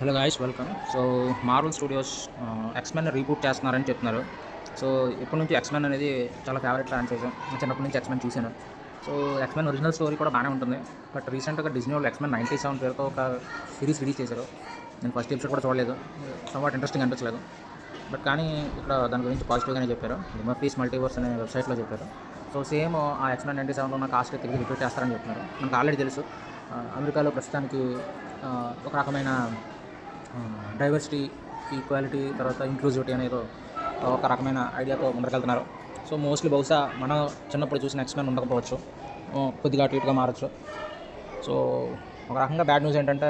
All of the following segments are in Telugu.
Hello guys welcome so Marvel Studios X Men reboot చేస్తున్నారని చెప్తున్నారు. సో ఇప్పటి నుంచి ఎక్స్మెన్ అనేది చాలా ఫేవరెట్ ఫ్రాంచైజ్ నేను చిన్నప్పటి నుంచి ఎక్స్మెన్ చూశాను. సో ఎక్స్మెన్ ఒరిజినల్ స్టోరీ కూడా బాగానే ఉంటుంది. బట్ రీసెంట్గా డిజ్నీ వాళ్ళు ఎక్స్మెన్ నైంటీ సెవెన్ పేరుతో ఒక సిరీస్ రిలీజ్ చేశారు. నేను ఫస్ట్ ఎపిసోడ్ కూడా చూడలేదు. సమ్వాట్ ఇంట్రెస్టింగ్ అనిపించలేదు. బట్ కానీ ఇక్కడ దాని గురించి పాజిటివ్గానే చెప్పారు. మర్ఫీస్ మల్టీవర్స్ అనే వెబ్సైట్లో చెప్పారు. సో సేమ్ ఆ ఎక్స్మెన్ నైంటీ సెవెన్లో ఉన్న కాస్ట్ తిరిగి రిపీట్ చేస్తారని చెప్తున్నారు. మనకు ఆల్రెడీ తెలుసు. అమెరికాలో ప్రస్తుతానికి ఒక రకమైన డైవర్సిటీ ఈక్వాలిటీ తర్వాత ఇంక్లూజివిటీ అనేది ఒక రకమైన ఐడియాతో ముందుకెళ్తున్నారు సో మోస్ట్లీ బహుశా మనం చిన్నప్పుడు చూసిన ఎక్స్మెన్ ఉండకపోవచ్చు. కొద్దిగా అటు ఇటుగా మారచ్చు. సో ఒక రకంగా బ్యాడ్ న్యూస్ ఏంటంటే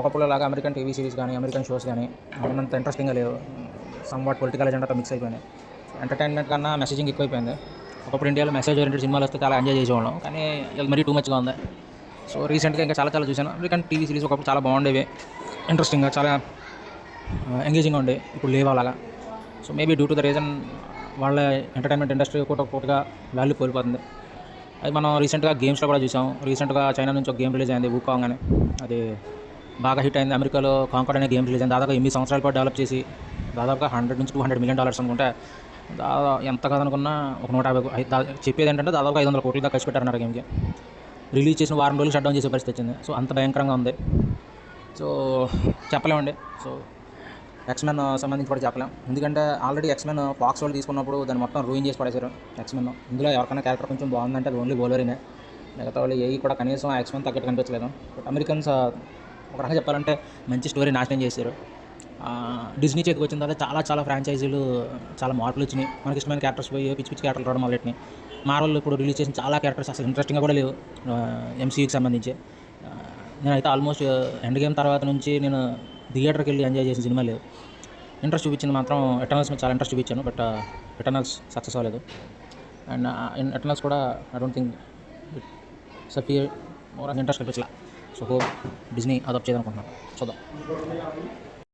ఒకప్పుడు లాగా అమెరికన్ టీవీ సిరీస్ కానీ అమెరికన్ షోస్ కానీ ఉన్నంత ఇంట్రెస్టింగ్గా లేవు. సమ్వాట్ పొలిటికల్ ఎజెండాతో మిక్స్ అయిపోయినాయి ఎంటర్టైన్మెంట్ కన్నా మెసేజింగ్ ఎక్కువైపోయింది. ఒకప్పుడు ఇండియాలో మెసేజ్ ఓరియంటెడ్ సినిమాలు వస్తే చాలా ఎంజాయ్ చేసేవాళ్ళం. కానీ ఇది మరీ టూ మచ్గా ఉంది. సో రీసెంట్గా ఇంకా చాలా చాలా చూశాను. అమెరికన్ టీవీ సిరీస్ ఒకప్పుడు చాలా బాగుండేవి. ఇంట్రెస్టింగ్గా చాలా uh, ఎంగేజింగ్గా ఉండే ఇప్పుడు లేవు అలాగా. So maybe due to the reason వాళ్ళ ఎంటర్టైన్మెంట్ ఇండస్ట్రీ ఒకటి ఒకటిగా వాల్యూ కోల్పోతుంది. అది మనం రీసెంట్గా గేమ్స్లో కూడా చూసాం. రీసెంట్గా చైనా నుంచి ఒక గేమ్ రిలీజ్ అయింది వూకాంగ్ అని. అది బాగా హిట్ అయింది. అమెరికాలో కాంకర్ అనే గేమ్ రిలీజ్ అయింది. దాదాపు ఎనిమిది సంవత్సరాల పాటు డెవలప్ చేసి దాదాపుగా హండ్రెడ్ నుంచి టూ హండ్రెడ్ మిలియన్ డాలర్స్ అనుకుంటే దాదా ఎంత కాదనుకున్నా ఒక నూట యాభై చెప్పేది ఏంటంటే దాదాపు ఐదు వందల కోట్ల దాకా ఖర్చు పెట్టారన్నారు గేమ్కి రిలీజ్ చేసిన వారం రోజులు షట్ డౌన్ చేసే పరిస్థితి వచ్చింది. సో అంత భయంకరంగా ఉంది. సో చెప్పలేమండి. సో ఎక్స్మెన్ సంబంధించి కూడా చెప్పలేం. ఎందుకంటే ఆల్రెడీ ఎక్స్మెన్ ఫాక్స్ వాళ్ళు తీసుకున్నప్పుడు దాన్ని మొత్తం రూయిన్ చేసి పడేశారు ఎక్స్మెన్ ఇందులో ఎవరికైనా క్యారెక్టర్ కొంచెం బాగుందంటే అది ఓన్లీ బౌలరీనే మిగతా వాళ్ళు ఏ కూడా కనీసం ఆ ఎక్స్మెన్ తగ్గట్టు కనిపించలేదు. బట్ అమెరికన్స్ ఒక రకంగా చెప్పాలంటే మంచి స్టోరీ నాశనం చేశారు. డిజ్నీ చేతికి వచ్చిన తర్వాత చాలా చాలా ఫ్రాంచైజీలు చాలా మార్పులు వచ్చినాయి. మనకి ఇష్టమైన క్యారెక్టర్స్ పోయి పిచ్చి పిచ్చి క్యారెక్టర్లు రావడం మొదలెట్టినాయి. మార్వల్ ఇప్పుడు రిలీజ్ చేసిన చాలా క్యారెక్టర్స్ అసలు ఇంట్రెస్టింగ్గా కూడా లేవు. ఎంసీకి సంబంధించి. నేనైతే ఆల్మోస్ట్ ఎండ్ గేమ్ తర్వాత నుంచి నేను థియేటర్కి వెళ్ళి ఎంజాయ్ చేసిన సినిమా లేదు. ఇంట్రెస్ట్ చూపించింది మాత్రం ఎటర్నల్స్ మీద చాలా ఇంట్రెస్ట్ చూపించాను బట్ ఎటర్నల్స్ సక్సెస్ అవ్వలేదు. అండ్ ఎటర్నల్స్ కూడా ఐ డోంట్ థింక్ సఫీ ఇంట్రెస్ట్ కనిపించలే సో హోప్ డిజ్నీ అడాప్ట్ చేయాలనుకుంటున్నాను చూద్దాం.